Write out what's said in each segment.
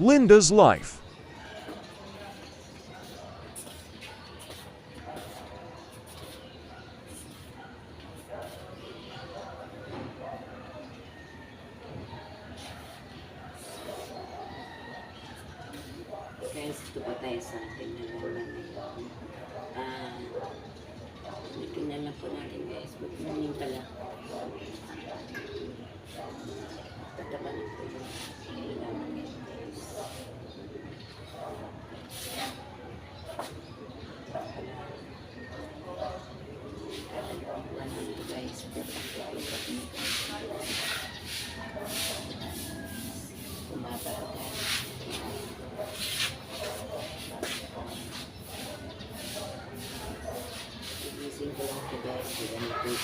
Linda's Life. Guys, ito pa tayo sa ating nalaman ngayon. Ah, tingnan lang po natin guys. Good morning pala. Tataba na po yung nalaman ngayon guys. Ano ito guys? Kumaba guys. Igising ko lang ito guys, hindi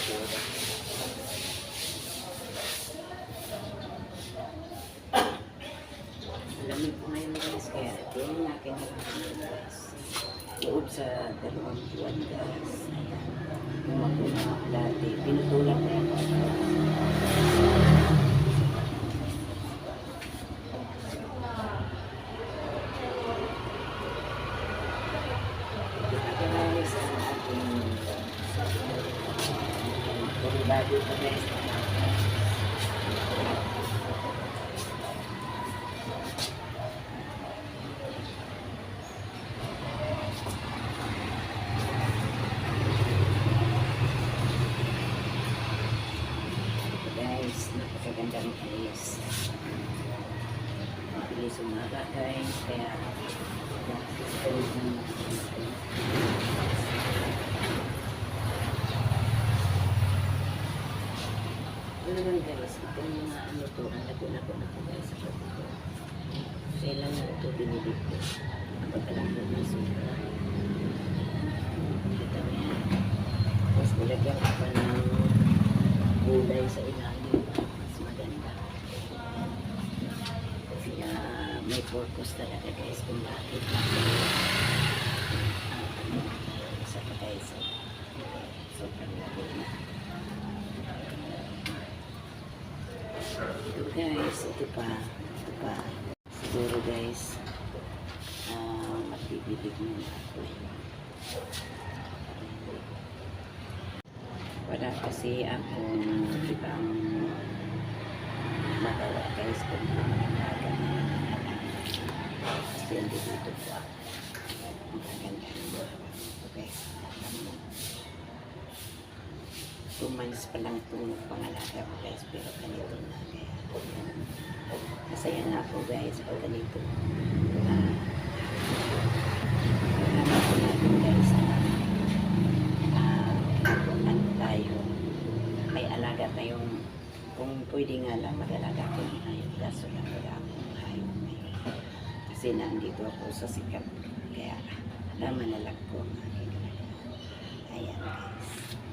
na po ngayon guys, kaya ito yung harapan guys. Loob sa dalawang buwan guys. Yung mga dati, pinutulak na yan. Marami sa ating puro bago pa guys. Guys, napakagandang alis. Mabilis umaga guys, kaya ito yung Ano naman guys, ito yung mga ano to, ang lago-lago na po guys ko. Kailan na ito binibig ko. Pagkalambot na sobra. Kita mo yan. Tapos nilagyan ko pa ng gulay sa ilalim. Mas maganda. Kasi ah, may purpose talaga guys kung bakit. Isa pa guys. Sobrang lago na. Ito guys, ito pa, ito pa. Siguro guys, ah, magbibilig na ako. Wala kasi akong ibang magawa guys kung umaga na Kasi hindi dito po ako. Ang ganda Okay. Two months pa lang itong pangalaga ko guys, pero ganito na kaya. Na ako guys pag ganito. Na po natin guys ah, ano kung pwede nga lang mag-alaga ko ng hayop, kaso lang wala akong hayop. Kasi nandito ako sa sikat, kaya naman na lang ko ang aking. Ayan guys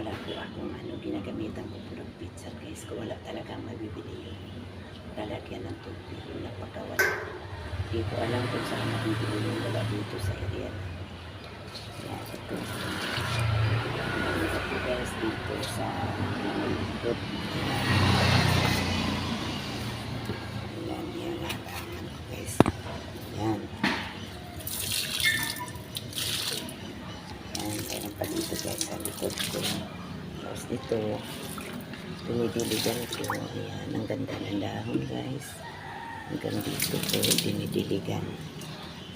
wala po akong ano, ginagamitan ko po ng pizza guys. Kung wala talagang mabibili yun. Lalagyan ng tubig yung napakawala. Hindi ko alam kung saan mabibili yung wala dito sa area. Yan, ito. Ito guys dito sa Lingkod. Yan, yan lalangan ko guys. Yan. Yan, meron pa dito guys sa likod ko. Tapos dito, dinidiligan ko. Ayan, ang ganda ng dahon guys. Hanggang dito ko dinidiligan.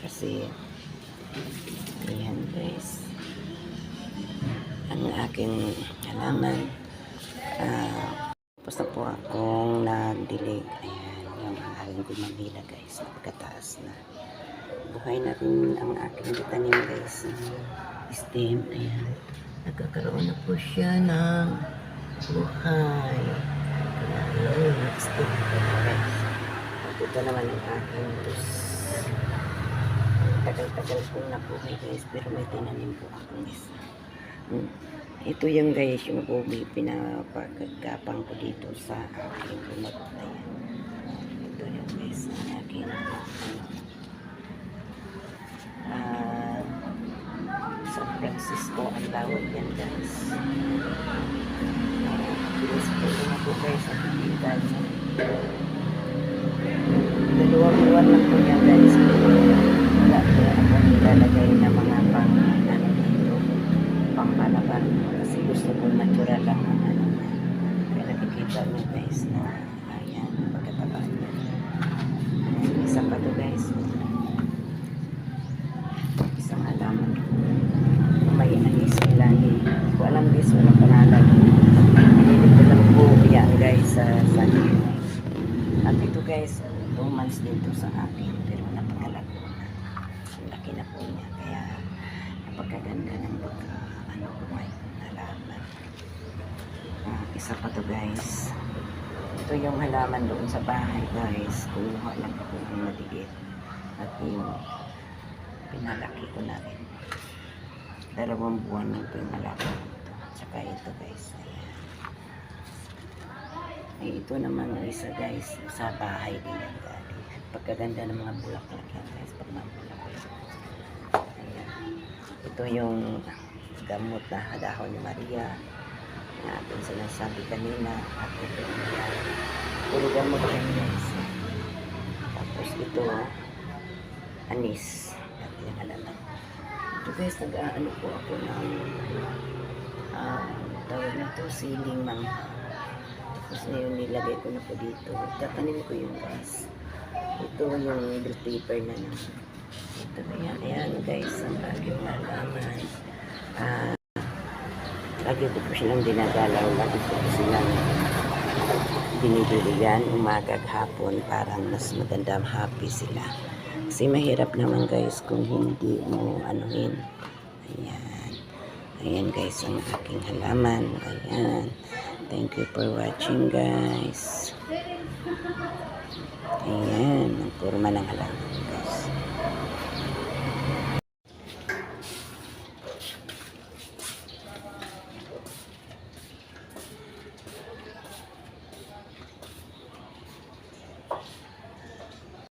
Kasi, ayan guys. Ang aking halaman, ah, tapos na po akong nagdilig. Ayan, yung aking gumamila guys. Pagkataas na. Buhay na rin ang aking tanim guys. Stem, ayan. Nagkakaroon na po siya ng buhay. Kaya yun, stem na guys. At ito naman ang aking tus. Tagal-tagal po na po guys, pero may tinanim po akong isa. Hmm. Ito yung guys, yung bubi, pinapagagapang ko dito sa aking lumot. Ayan. Ito yung guys, ang aking ano, ah, San Tawag yan guys. Bilis po na po guys sa pinigay. Dalawang buwan lang po yan guys. Wala po ako nilalagay na mga pang ano dito. Pang palaban. Kasi gusto ko natural lang ang ano. Kaya nakikita mo guys na ayan, pagkataba niya. Isa pa to guys. Isang halaman. May anis sila ni. Hindi ko alam guys, walang pangalan. Hindi ko lang po yan guys sa sa At ito guys, 2 months din to sa akin. Pero napakalago na. Ang laki na po niya. Kaya napakaganda ng pagka ano ko ngayon halaman. Ah, isa pa to guys. Ito yung halaman doon sa bahay guys. Kumuha lang ako ng maliit. At yung pinalaki ko na rin. Dalawang buwan lang ito yung halaman ko. Tsaka ito guys. Ayan. Ay, ito naman isa guys. Sa bahay din yan galing. Pagkaganda ng mga bulaklak yan guys. Pag mga bulaklak. Ito yung gamot na dahon ni Maria na ating sinasabi kanina at ito yan. Puro gamot yan guys. Tapos ito anis at yung halaman. Ito guys, nag-ano po ako ng ah, tawag na to siling mangha. Tapos ngayon nilagay ko na po dito. Tatanim ko yung guys. Ito yung paper na naman. Ito na yan. Ayan guys, ang aking halaman. Ah, lagi ko po silang dinagalaw. Lagi ko po silang binibiligan umaga hapon parang mas maganda happy sila. Kasi mahirap naman guys kung hindi mo anuhin. Ayan. Ayan guys ang aking halaman. Ayan. Thank you for watching guys. Ayan. Ang kurma ng halaman.